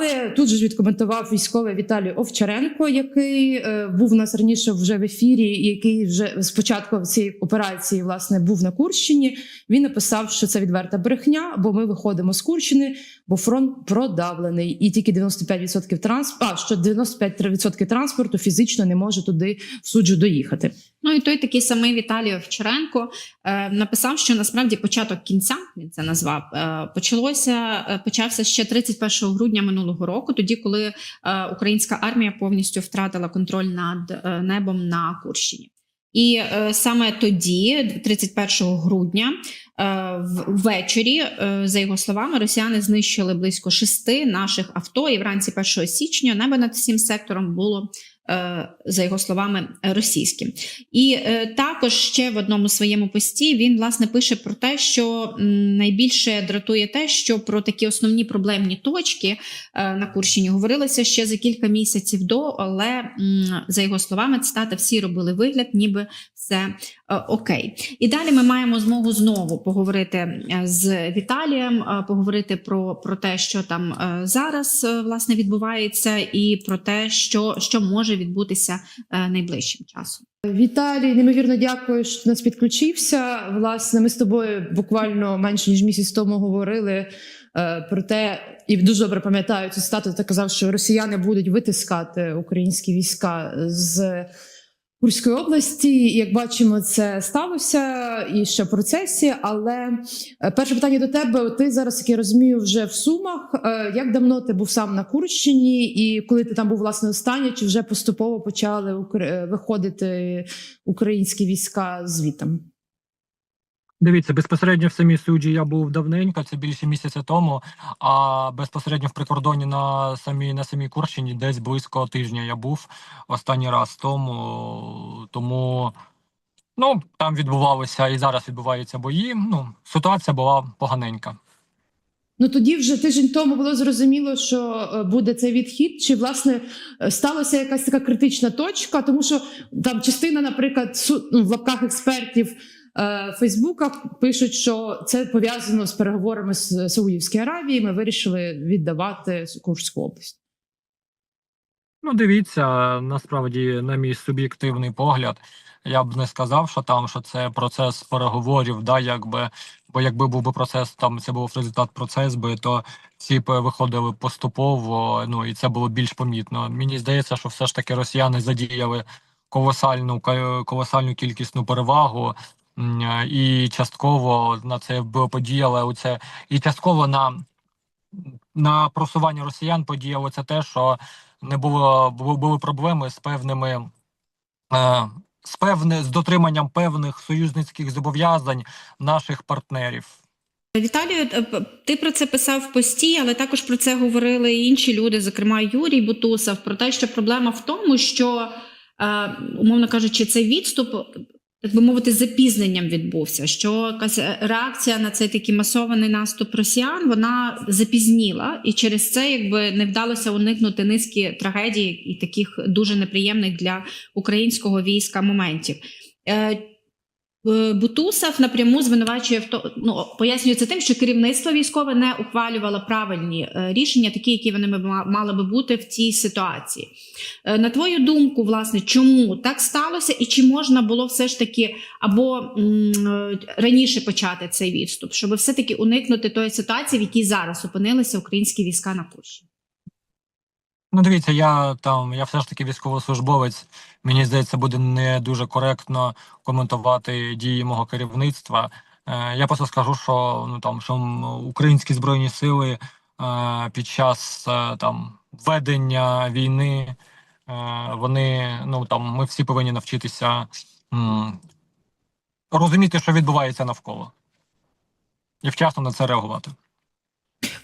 Але тут же ж відкоментував військовий Віталій Овчаренко, який е, був у нас раніше вже в ефірі, який вже з початку цієї операції власне був на Курщині. Він написав, що це відверта брехня, бо ми виходимо з Курщини, бо фронт продавлений, і тільки 95% транспорту, а що 95% транспорту фізично не може туди в суджу доїхати. Ну і той такий самий Віталій Овчаренко е, написав, що насправді початок кінця він це назвав. Е, почалося е, почався ще 31 грудня минулого року, тоді коли е, українська армія повністю втратила контроль над е, небом на Курщині. І е, саме тоді, 31 грудня, ввечері, за його словами, росіяни знищили близько шести наших авто, і вранці 1 січня небо над всім сектором було. Е, За його словами, російським, і е, також ще в одному своєму пості він власне пише про те, що найбільше дратує те, що про такі основні проблемні точки е, на Курщині говорилося ще за кілька місяців до, але за його словами, цитата всі робили вигляд, ніби все е, окей. І далі ми маємо змогу знову поговорити е, з Віталієм, е, поговорити про, про те, що там зараз власне відбувається, і про те, що, що може відбутися найближчим часом. Віталій, неймовірно дякую, що нас підключився. Власне, ми з тобою буквально менше ніж місяць тому говорили про те, і дуже добре пам'ятаю цю стату. Ти казав, що росіяни будуть витискати українські війська з Курської області. Як бачимо, це сталося і ще в процесі. Але е, перше питання до тебе: ти зараз, як я розумію, вже в Сумах. Е, Як давно ти був сам на Курщині, і коли ти там був власне останнє, чи вже поступово почали е, виходити українські війська звітом? Дивіться, безпосередньо в самій суджі я був давненько, це більше місяця тому. А безпосередньо в прикордоні на самій на самій Курщині десь близько тижня я був останній раз тому. Тому ну там відбувалися і зараз відбуваються бої. Ну ситуація була поганенька. Ну тоді вже тиждень тому було зрозуміло, що е, буде цей відхід. Чи власне е, сталася якась така критична точка? Тому що там частина, наприклад, су- ну, в лапках експертів Фейсбука пишуть, що це пов'язано з переговорами з Саудівської Аравії. Ми вирішили віддавати Курську область. Ну, дивіться, насправді, на мій суб'єктивний погляд, я б не сказав, що там що це процес переговорів, да, якби, бо якби був би процес, там це був результат процес би, то б виходили поступово, ну і це було більш помітно. Мені здається, що все ж таки росіяни задіяли колосальну колосальну кількісну перевагу. М, І частково на це подіяли оце, і частково на, на просування росіян подіяло це те, що не було були проблеми з певними е, з певне з дотриманням певних союзницьких зобов'язань наших партнерів. Віталію, е, ти про це писав в пості, але також про це говорили інші люди, зокрема Юрій Бутусов, про те, що проблема в тому, що, е, умовно кажучи, цей відступ, так би мовити, запізненням відбувся. Що якась е, реакція на цей такий масований наступ росіян вона запізніла, і через це якби не вдалося уникнути низки трагедій і таких дуже неприємних для українського війська моментів. Е, Бутусов напряму звинувачує в то, ну пояснює тим, що керівництво військове не ухвалювало правильні е, рішення, такі, які вони ма- мали би бути в цій ситуації. Е, На твою думку, власне, чому так сталося, і чи можна було все ж таки або раніше почати цей відступ, щоб все-таки уникнути тої ситуації, в якій зараз опинилися українські війська на Курщині? Ну, дивіться, я там, я все ж таки військовослужбовець. Мені здається, буде не дуже коректно коментувати дії мого керівництва. Е, я просто скажу, що ну там що українські збройні сили е, під час е, там ведення війни, е, вони ну там ми всі повинні навчитися м, розуміти, що відбувається навколо, і вчасно на це реагувати.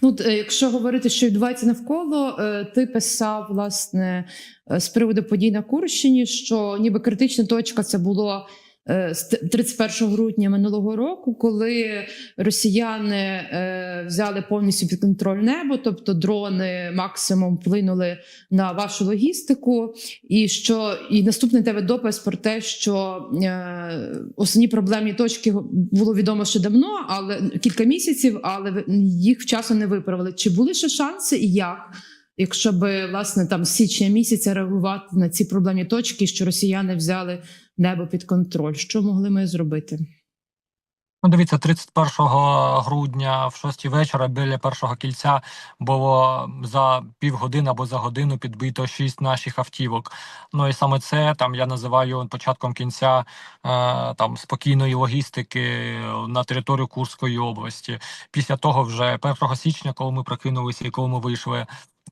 Ну, е, якщо говорити, що відбувається навколо, е, ти писав власне е, з приводу подій на Курщині, що ніби критична точка це було. Е, з т- 31 грудня минулого року, коли росіяни е, взяли повністю під контроль небо, тобто дрони максимум вплинули на вашу логістику, і що і наступний тебе допис про те, що е, основні проблемні точки було відомо ще давно, але кілька місяців, але їх вчасно не виправили. Чи були ще шанси і як якщо би власне там з січня місяця реагувати на ці проблемні точки, що росіяни взяли небо під контроль. Що могли ми зробити? Ну, дивіться, 31 грудня в 6 вечора біля першого кільця було за півгодини або за годину підбито шість наших автівок. Ну і саме це там я називаю початком кінця е, там спокійної логістики на територію Курської області. Після того, вже 1 січня, коли ми прокинулися і коли ми вийшли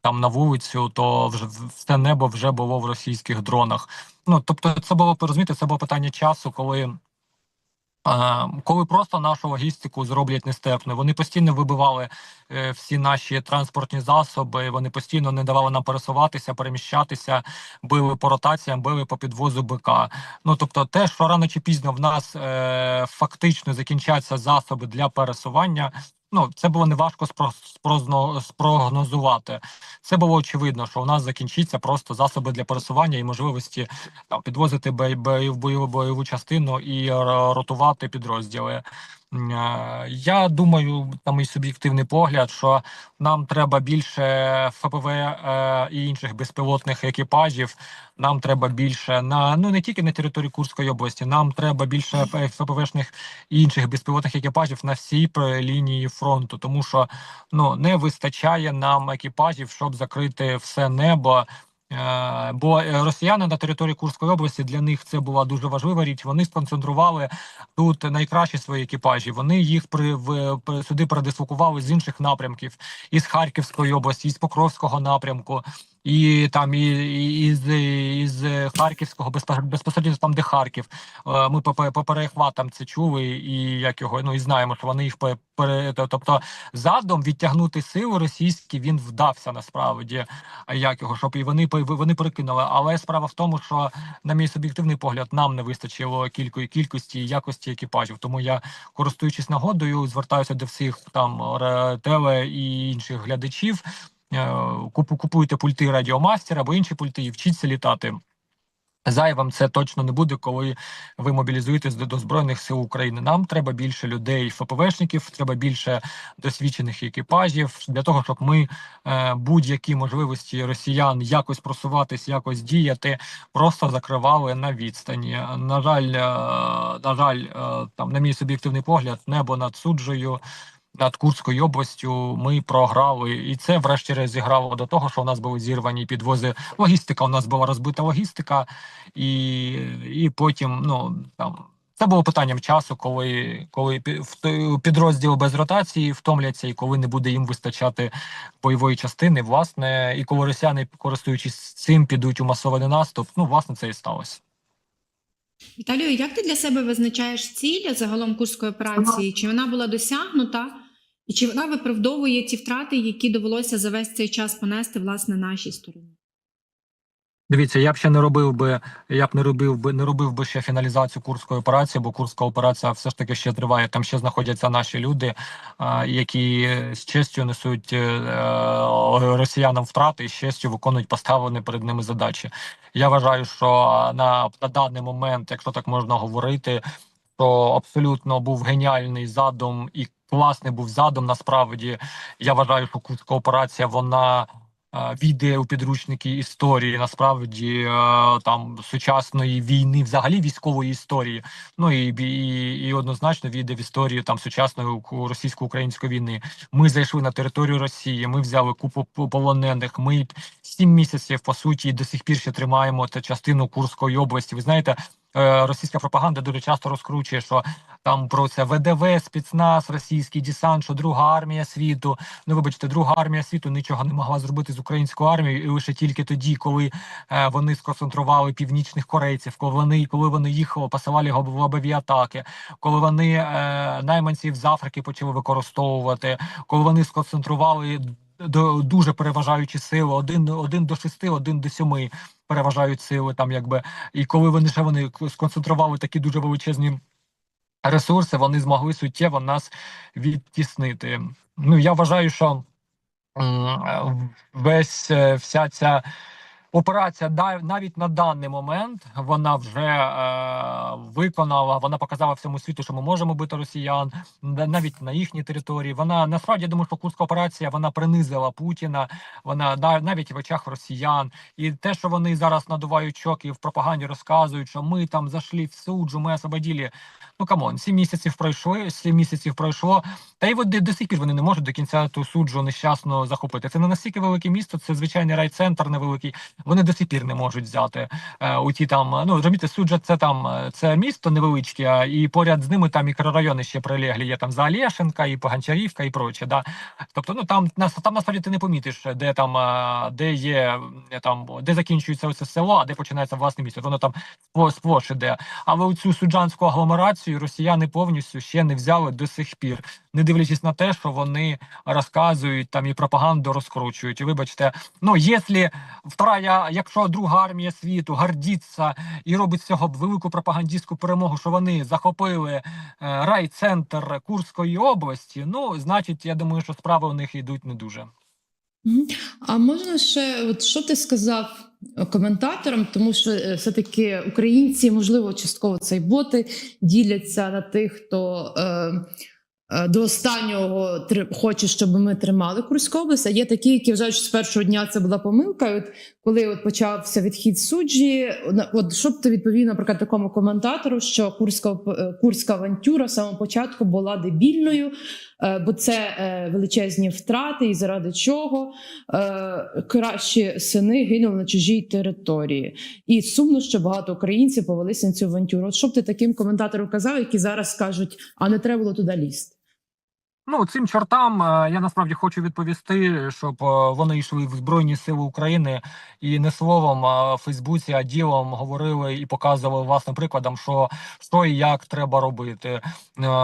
там на вулицю, то вже все небо вже було в російських дронах. Ну тобто, це було розумієте, це було питання часу, коли. Коли просто нашу логістику зроблять нестерпною, вони постійно вибивали е, всі наші транспортні засоби, вони постійно не давали нам пересуватися, переміщатися, били по ротаціям, били по підвозу БК. Ну тобто, те, що рано чи пізно в нас е, фактично закінчаться засоби для пересування. Ну, це було неважко важко спрогнозувати. Це було очевидно, що у нас закінчиться просто засоби для пересування і можливості там підвозити бой, бой, бойову бойову частину і ротувати підрозділи. Я думаю, там і суб'єктивний погляд, що нам треба більше ФПВ е, і інших безпілотних екіпажів. Нам треба більше на ну не тільки на території Курської області. Нам треба більше ФПВшних і інших безпілотних екіпажів на всій лінії фронту, тому що ну не вистачає нам екіпажів, щоб закрити все небо. Е, Бо е, росіяни на території Курської області для них це була дуже важлива річ. Вони сконцентрували тут найкращі свої екіпажі. Вони їх при в сюди передислокували з інших напрямків, із Харківської області, із Покровського напрямку, і там і, і із, із Харківського безпо- безпосередньо там, де Харків. Е, Ми по, по перехватам це чули, і як його ну і знаємо, що вони їх пе- пере, тобто задум відтягнути сили російські він вдався насправді. Як його, щоб і вони вони перекинули. Але справа в тому, що на мій суб'єктивний погляд, нам не вистачило кілької кількості і якості екіпажів. Тому я, користуючись нагодою, звертаюся до всіх там теле і інших глядачів. Е, Купу купуйте пульти Радіомастер або інші пульти і вчіться літати. Зайвим це точно не буде, коли ви мобілізуєтесь до, збройних сил України. Нам треба більше людей, ФПВшників, треба більше досвідчених екіпажів для того, щоб ми е, будь-які можливості росіян якось просуватись, якось діяти, просто закривали на відстані. На жаль, е, на жаль, там на мій суб'єктивний погляд, небо над суджею. Над Курською областю ми програли, і це врешті-решт зіграло до того, що у нас були зірвані підвози. Логістика у нас була розбита логістика, і, і потім ну там це було питанням часу, коли, коли пі- в той- підрозділи без ротації втомляться, і коли не буде їм вистачати бойової частини, власне, і коли росіяни, користуючись цим, підуть у масований наступ. Ну, власне, це і сталося. Віталію, як ти для себе визначаєш ціль загалом курської операції? Чи вона була досягнута, і чи вона виправдовує ті втрати, які довелося за весь цей час понести власне нашій стороні? Дивіться, я б ще не робив би, я б не робив би не робив би ще фіналізацію курської операції, бо курська операція все ж таки ще триває. Там ще знаходяться наші люди, які з честю несуть е, е, росіянам втрати і з честю виконують поставлені перед ними задачі. Я вважаю, що на, на даний момент, якщо так можна говорити, то абсолютно був геніальний задум і класний був задум. Насправді я вважаю, що курська операція вона е, війде у підручники історії, насправді е, там сучасної війни, взагалі військової історії. Ну і, і, і однозначно війде в історію там сучасної російсько-української війни. Ми зайшли на територію Росії, ми взяли купу полонених. Ми сім місяців по суті до сих пір ще тримаємо та частину Курської області. Ви знаєте. Е, Російська пропаганда дуже часто розкручує, що там про це ВДВ, спецназ, російський десант, що друга армія світу. Ну, вибачте, друга армія світу нічого не могла зробити з українською армією, і лише тільки тоді, коли е, вони сконцентрували північних корейців, коли вони коли вони їх посилали в лобові атаки, коли вони е, найманців з Африки почали використовувати, коли вони сконцентрували дуже переважаючі сили, один, один до шести, один до сьоми переважають сили там, якби і коли вони ще вони сконцентрували такі дуже величезні ресурси, вони змогли суттєво нас відтіснити. Ну я вважаю, що е, весь е, вся ця Операція навіть на даний момент вона вже е, виконала. Вона показала всьому світу, що ми можемо бити росіян на- навіть на їхній території. Вона насправді я думаю, що курська операція вона принизила Путіна. Вона навіть в очах росіян. І те, що вони зараз надувають щоки і в пропаганді розказують, що ми там зайшли в суджу, ми освободили. Ну камон, сім місяців пройшли, сім місяців пройшло. Та й до, до сих пір вони не можуть до кінця ту суджу нещасно захопити. Це не настільки велике місто, це звичайний райцентр невеликий. Вони до сих пір не можуть взяти е, у ті там. Ну розумієте, суджа це там е, це місто невеличке, і поряд з ними там мікрорайони ще прилеглі. Є там Заолєшенка, і Поганчарівка, і проче. Да? Тобто, ну там нас там насправді ти не помітиш, де там е, де є е, там, де закінчується оце село, а де починається власне місто. Воно там сплош іде. Але цю суджанську агломерацію росіяни повністю ще не взяли до сих пір, не дивлячись на те, що вони розказують там і пропаганду розкручують. І вибачте, ну якщо вторая, якщо друга армія світу гордиться і робить з цього велику пропагандистську перемогу, що вони захопили е, райцентр Курської області, ну значить, я думаю, що справи у них йдуть не дуже. А можна ще, от що ти сказав коментаторам, тому що е, все-таки українці, можливо, частково це й боти діляться на тих, хто е, до останнього хоче, щоб ми тримали Курську область. А є такі, які вважають, що з першого дня це була помилка. От коли от почався відхід суджі, от що ти відповів, наприклад, такому коментатору, що курська е, курська авантюра самого початку була дебільною, е, бо це е, величезні втрати, і заради чого е, кращі сини гинули на чужій території. І сумно, що багато українців повелися на цю авантюру. От що ти таким коментаторам казав, які зараз кажуть, а не треба було туди лізти? Ну цим чортам е, я насправді хочу відповісти, щоб е, вони йшли в Збройні Сили України і не словом а в Фейсбуці, а ділом говорили і показували власним прикладом, що що і як треба робити. Е,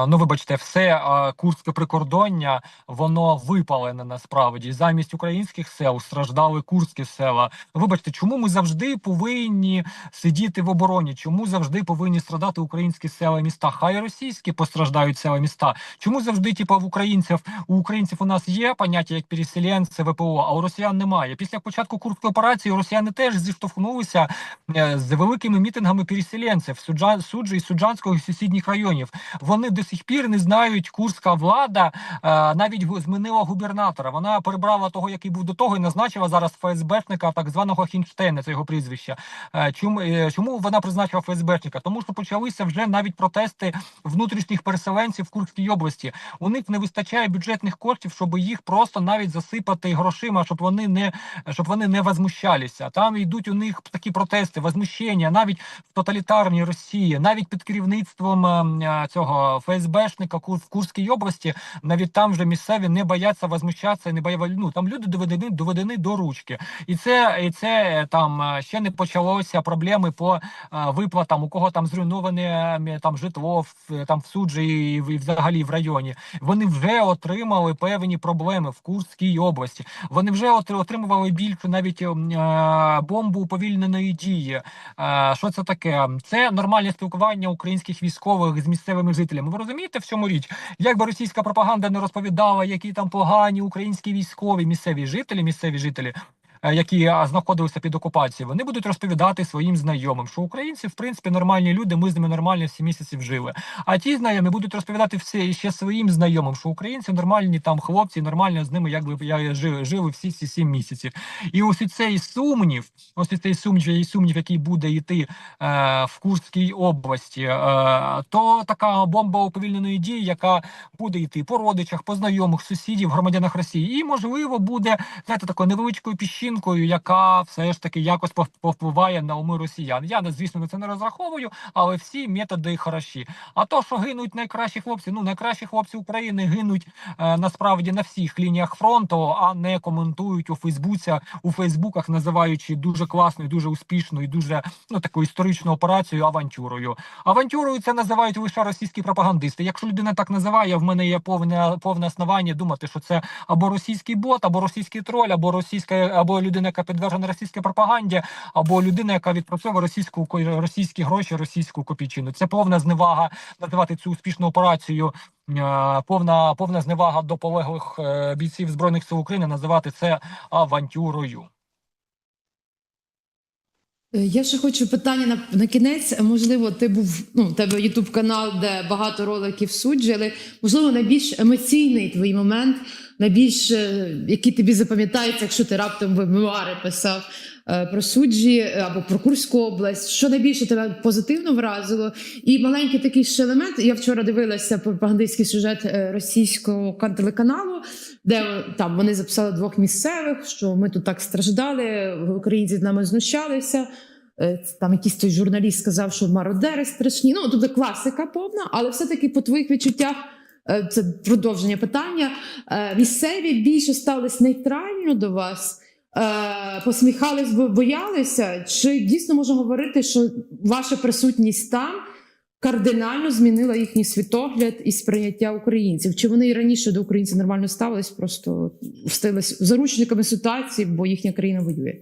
Ну, вибачте, все курське прикордоння воно випалене насправді. Замість українських сел страждали курські села. Вибачте, чому ми завжди повинні сидіти в обороні? Чому завжди повинні страдати українські села і міста? Хай російські постраждають села і міста. Чому завжди, типу, в українців у українців у нас є поняття як переселенці, ВПО, а у росіян немає. Після початку курської операції росіяни теж зіштовхнулися е, з великими мітингами переселенців суджа суджі і суджанського і сусідніх районів. Вони до сих пір не знають курська влада, е, навіть змінила губернатора. Вона перебрала того, який був до того, і назначила зараз ФСБшника, так званого Хінштейна, це його прізвище. Е, Чому, чому вона призначила ФСБшника? Тому що почалися вже навіть протести внутрішніх переселенців в Курській області. У них не вистачає бюджетних коштів, щоб їх просто навіть засипати грошима, щоб вони не щоб вони не возмущалися. Там йдуть у них такі протести, возмущення, навіть в тоталітарній Росії, навіть під керівництвом е, е, цього ФСБшника в Курській області, навіть там вже місцеві не бояться возмущатися, не бояться, ну там люди доведені доведені до ручки, і це і це е, там е, ще не почалося проблеми по виплатам, у кого там зруйноване е, там житло в там в суджі і, і взагалі в районі. Вони вже отримали певні проблеми в Курській області. Вони вже отри- отримували більше навіть ем, е, бомбу уповільненої дії. Е, Що це таке? Це нормальне спілкування українських військових з місцевими жителями. Ви розумієте, в цьому річ? Якби російська пропаганда не розповідала, які там погані українські військові, місцеві жителі, місцеві жителі. Е, Які знаходилися під окупацією, вони будуть розповідати своїм знайомим, що українці, в принципі, нормальні люди, ми з ними нормально всі місяців жили. А ті знайомі будуть розповідати все ще своїм знайомим, що українці нормальні там хлопці, нормально з ними, якби я жили, жили всі ці сім місяців. І ось цей сумнів, ось цей сумнів, і сумнів, який буде йти е, в Курській області, е, то така бомба уповільненої дії, яка буде йти по родичах, по знайомих, сусідів, громадянах Росії, і можливо буде знаєте, такою невеличкою піщинкою, яка все ж таки якось повпливає на уми росіян. Я звісно на це не розраховую, але всі методи хороші. А то, що гинуть найкращі хлопці, ну найкращі хлопці України гинуть е, насправді на всіх лініях фронту, а не коментують у Фейсбуці, у Фейсбуках, називаючи дуже класною, дуже успішною, дуже ну таку історичну операцію авантюрою. Авантюрою це називають лише російські пропагандисти. Якщо людина так називає, в мене є повне повне основання думати, що це або російський бот, або російський троль, або російська, або людина, яка підтверджена російській пропаганді, або людина, яка відпрацьовує російську російські гроші, російську копійчину. Це повна зневага називати цю успішну операцію. е, Повна повна зневага до полеглих е, бійців збройних сил України називати це авантюрою. Е, Я ще хочу питання на, на кінець. Можливо, ти був ну, у тебе Ютуб канал, де багато роликів суджі, але можливо найбільш емоційний твій момент, найбільш е, який тобі запам'ятається, якщо ти раптом би мемуари писав е, про суджі е, або про Курську область. Що найбільше тебе позитивно вразило? І маленький такий ще елемент. Я вчора дивилася пропагандистський сюжет е, російського телеканалу, де там вони записали двох місцевих, що ми тут так страждали, українці з нами знущалися. Там якийсь той журналіст сказав, що мародери страшні. Ну, тобто класика повна, але все-таки по твоїх відчуттях. Е, Це продовження питання. Е, Місцеві більше ставились нейтрально до вас, е, посміхались, бо боялися. Чи дійсно можна говорити, що ваша присутність там кардинально змінила їхній світогляд і сприйняття українців? Чи вони і раніше до українців нормально ставились, просто встились заручниками ситуації, бо їхня країна воює?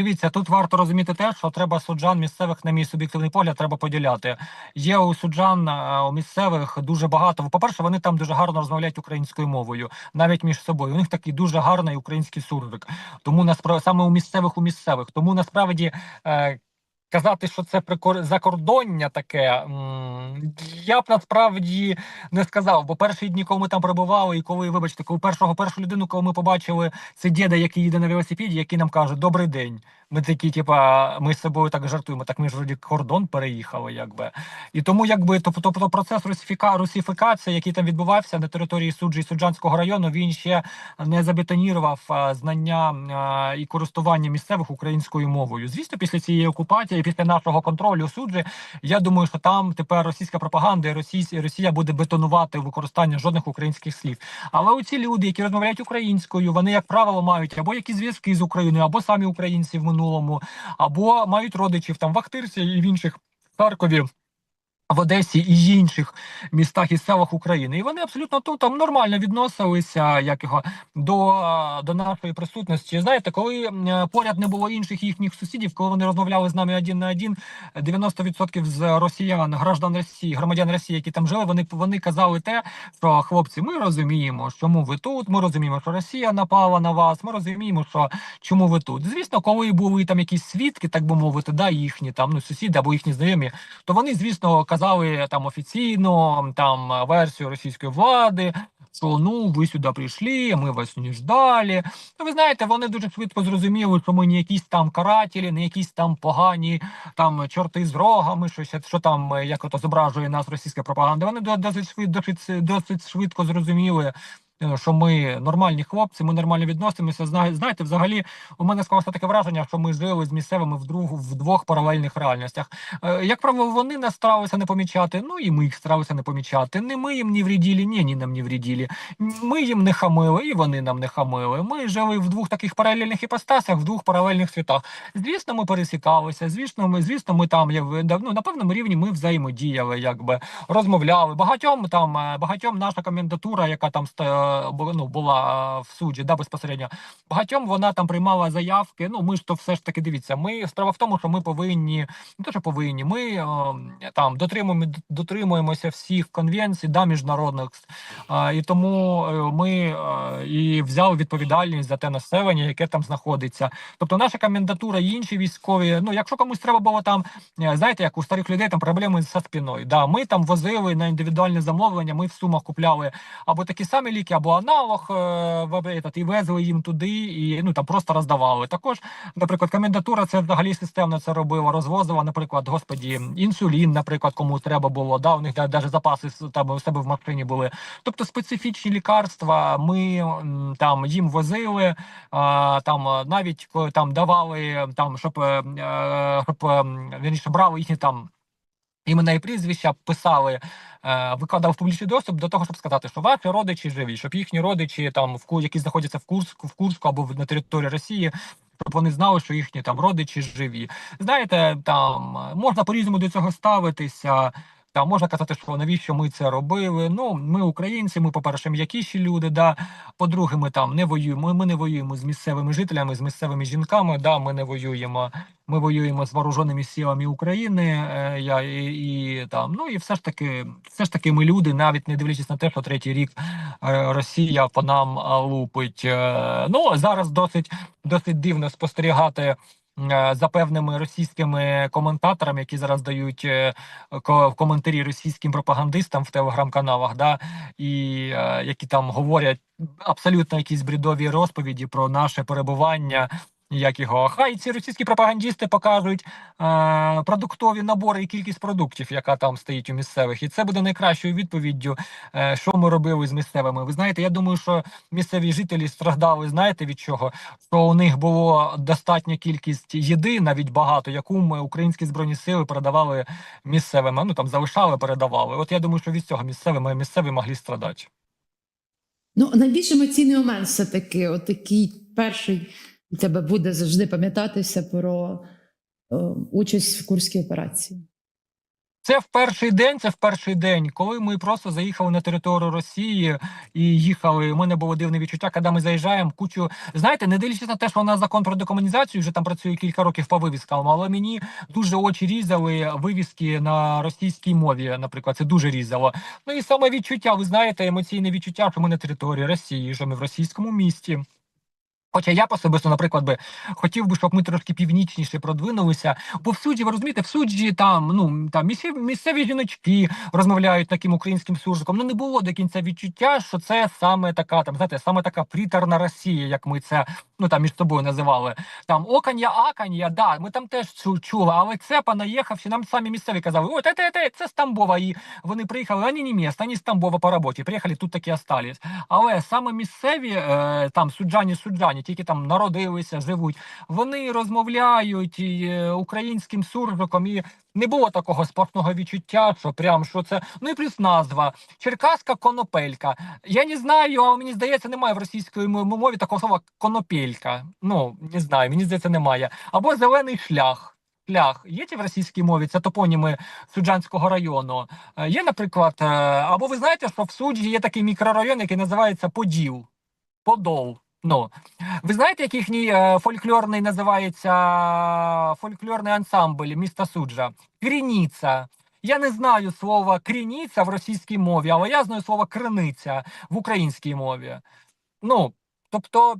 Дивіться, тут варто розуміти те, що треба суджан місцевих, на мій суб'єктивний погляд, треба поділяти. Є у суджан е, у місцевих дуже багато. По-перше, вони там дуже гарно розмовляють українською мовою, навіть між собою. У них такий дуже гарний український суржик. Тому насправді саме у місцевих у місцевих. Тому насправді. Казати, що це закордоння таке, я б насправді не сказав. Бо перші дні, коли ми там перебували, і коли, вибачте, коли першого першу людину, коли ми побачили, це діда, який їде на велосипеді, який нам каже Добрий день. Ми такі, типа, ми з собою так жартуємо. Так ми ж вроді кордон переїхали, якби. І тому, якби тобто, тобто процес русифіка... русифікації, який там відбувався на території суджі суджанського району, він ще не забетонірував знання і користування місцевих українською мовою. Звісно, після цієї окупації, після нашого контролю суджі, я думаю, що там тепер російська пропаганда і Росія, Росія буде бетонувати використання жодних українських слів. Але оці люди, які розмовляють українською, вони, як правило, мають або якісь зв'язки з Україною, або самі українці в минулому, або мають родичів там в Ахтирці і в інших Харкові. В Одесі і інших містах і селах України, і вони абсолютно тут там нормально відносилися як його до, до нашої присутності. Знаєте, коли поряд не було інших їхніх сусідів, коли вони розмовляли з нами один на один, 90% з росіян, граждан Росії, громадян Росії, які там жили, вони вони казали те, що хлопці, ми розуміємо, чому ви тут. Ми розуміємо, що Росія напала на вас. Ми розуміємо, що чому ви тут. Звісно, коли були там якісь свідки, так би мовити, да, їхні там ну сусіди або їхні знайомі, то вони, звісно, казали там офіційно там версію російської влади. Що ну ви сюди прийшли, ми вас не ждали. Ну, ви знаєте, вони дуже швидко зрозуміли, що ми не якісь там карателі, не якісь там погані там чорти з рогами, що, ще- що там е, як ото зображує нас російська пропаганда. Вони до- досить швидко, досить швидко зрозуміли. Е, Що ми нормальні хлопці, ми нормально відносимося. Зна- Знаєте, взагалі у мене склалося таке враження, що ми жили з місцевими в друг в двох паралельних реальностях. Е, Як правило, вони нас старалися не помічати, ну і ми їх старалися не помічати. Не ми їм не вріділі, ні, ні нам не вріділі. Ми їм не хамили, і вони нам не хамили. Ми жили в двох таких паралельних іпостасях, в двох паралельних світах. Звісно, ми пересікалися. Звісно, ми звісно, ми там ну, на певному рівні ми взаємодіяли, якби розмовляли. Багатьом там е, багатьом наша комендатура, яка там бу- ну, була в суді, да, безпосередньо. Багатьом вона там приймала заявки. Ну ми ж то все ж таки дивіться. Ми справа в тому, що ми повинні не те, що повинні. Ми е, там дотримуємо дотримуємося всіх конвенцій да міжнародних, і тому е, ми е, і взяли відповідальність за те населення, яке там знаходиться. Тобто наша комендатура і інші військові. Ну, якщо комусь треба було там, знаєте, як у старих людей там проблеми зі спиною. Да, ми там возили на індивідуальне замовлення. Ми в сумах купляли або такі самі ліки, або аналог е, этот, і везли їм туди, і ну там просто роздавали. Також, наприклад, комендатура це взагалі системно це робила, розвозила, наприклад, господі, інсулін, наприклад, кому треба було. Да, у них навіть запаси там у себе в машині були. Тобто специфічні лікарства ми там їм возили, там навіть там давали там, щоб, е, е, щоб вірніше, брали їхні там. Імена і прізвища писали, е, викладав в публічний доступ до того, щоб сказати, що ваші родичі живі, щоб їхні родичі там в які знаходяться в Курську, в Курську або на території Росії, щоб вони знали, що їхні там родичі живі. Знаєте, там можна по-різному до цього ставитися. Там можна казати, що навіщо ми це робили. Ну, ми українці, ми, по-перше, м'якіші люди. Да. По-друге, ми там не воюємо. Ми не воюємо з місцевими жителями, з місцевими жінками. Да, ми не воюємо. Ми воюємо з вооруженими силами України. Е, я і, і там. Ну і все ж таки, все ж таки, ми люди, навіть не дивлячись на те, що третій рік е, Росія по нам лупить. Е, ну зараз досить досить дивно спостерігати е, за певними російськими коментаторами, які зараз дають е, ко- коментарі російським пропагандистам в телеграм-каналах, да, і е, які там говорять абсолютно якісь брідові розповіді про наше перебування. Як його, хай ці російські пропагандісти покажуть е, продуктові набори і кількість продуктів, яка там стоїть у місцевих, і це буде найкращою відповіддю, е, що ми робили з місцевими. Ви знаєте, я думаю, що місцеві жителі страждали. Знаєте від чого? Що у них було достатня кількість їди, навіть багато, яку ми українські збройні сили передавали місцевим. Ну там залишали, передавали. От я думаю, що від цього місцеві місцеві могли страдати. Ну, найбільш емоційний момент все-таки, от такий перший у тебе буде завжди пам'ятатися про е, участь в Курській операції. Це в перший день. Це в перший день, коли ми просто заїхали на територію Росії і їхали. У мене було дивне відчуття, коли ми заїжджаємо. Кучу знаєте, не дивлячись на те, що у нас закон про декомунізацію вже там працює кілька років по вивіскам, але мені дуже очі різали вивіски на російській мові. Наприклад, це дуже різало. Ну і саме відчуття. Ви знаєте, емоційне відчуття, що ми на території Росії, що ми в російському місті. Хоча я особисто, наприклад, би хотів би, щоб ми трошки північніше продвинулися. Бо в суді, ви розумієте, в суді там ну там місцеві, жіночки розмовляють таким українським суржиком. Ну не було до кінця відчуття, що це саме така, там знаєте, саме така приторна Росія, як ми це ну там між собою називали. Там окання, акання, да, ми там теж чу, чули, але це понаїхавши, нам самі місцеві казали, ой, те, те, це з Тамбова. І вони приїхали, вони не місто, вони з Тамбова по роботі. Приїхали, тут такі остались. Але саме місцеві е, там суджані, суджані, тільки там народилися, живуть, вони розмовляють е, українським суржиком і. Не було такого спортного відчуття, що прям що це. Ну і плюс назва Черкаська конопелька. Я не знаю, але мені здається, немає в російській мові такого слова конопелька. Ну не знаю, мені здається, немає. Або зелений шлях. Шлях є ті в російській мові, це топоніми Суджанського району. Е, Є, наприклад, е, або ви знаєте, що в суджі є такий мікрорайон, який називається Поділ. Подол. Ну, ви знаєте, як їхній е, фольклорний називається фольклорний ансамбль міста Суджа? Крініця. Я не знаю слова крініця в російській мові, але я знаю слово криниця в українській мові. Ну, тобто,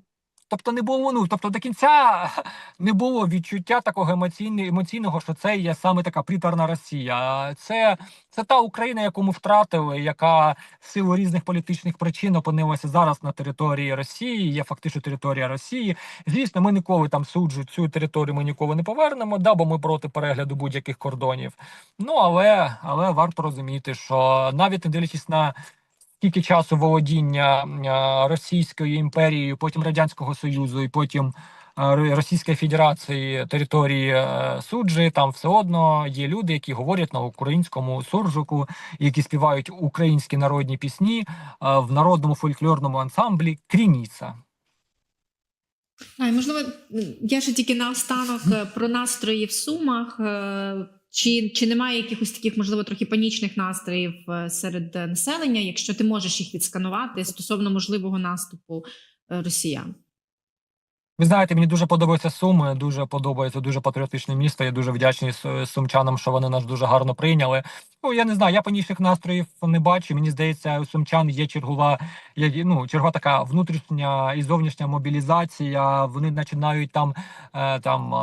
тобто не було, ну, тобто до кінця не було відчуття такого емоційного, емоційного, що це є саме така приторна Росія. Це, це та Україна, яку ми втратили, яка в силу різних політичних причин опинилася зараз на території Росії, є фактично територія Росії. Звісно, ми ніколи там суджу цю територію, ми ніколи не повернемо, да, бо ми проти перегляду будь-яких кордонів. Ну але, але варто розуміти, що навіть не дивлячись на скільки часу володіння е, Російською імперією, потім Радянського Союзу, і потім е, Російської Федерації території е, суджі, там все одно є люди, які говорять на українському суржику, які співають українські народні пісні в народному фольклорному ансамблі Крініца. А, можливо, я ще тільки наостанок про настрої в Сумах. Чи, чи немає якихось таких, можливо, трохи панічних настроїв е, серед е, населення, якщо ти можеш їх відсканувати стосовно можливого наступу е, росіян? Ви знаєте, мені дуже подобаються Суми, дуже подобається дуже патріотичне місто. Я дуже вдячний сумчанам, що вони нас дуже гарно прийняли. Ну я не знаю, я панічних настроїв не бачу. Мені здається, у сумчан є чергова, є, ну, чергова така внутрішня і зовнішня мобілізація. Вони починають там, е, там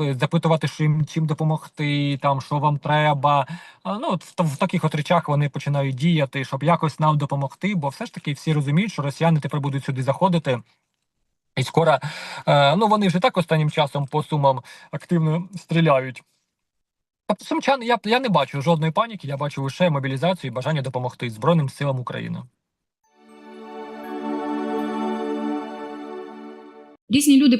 е, запитувати, що їм чим допомогти, там що вам треба. Ну, в, в таких от речах вони починають діяти, щоб якось нам допомогти, бо все ж таки всі розуміють, що росіяни тепер будуть сюди заходити. І скоро, е, ну вони вже так останнім часом по сумам активно стріляють. Тобто сумчан, я, я не бачу жодної паніки, я бачу лише мобілізацію і бажання допомогти Збройним силам України. Різні люди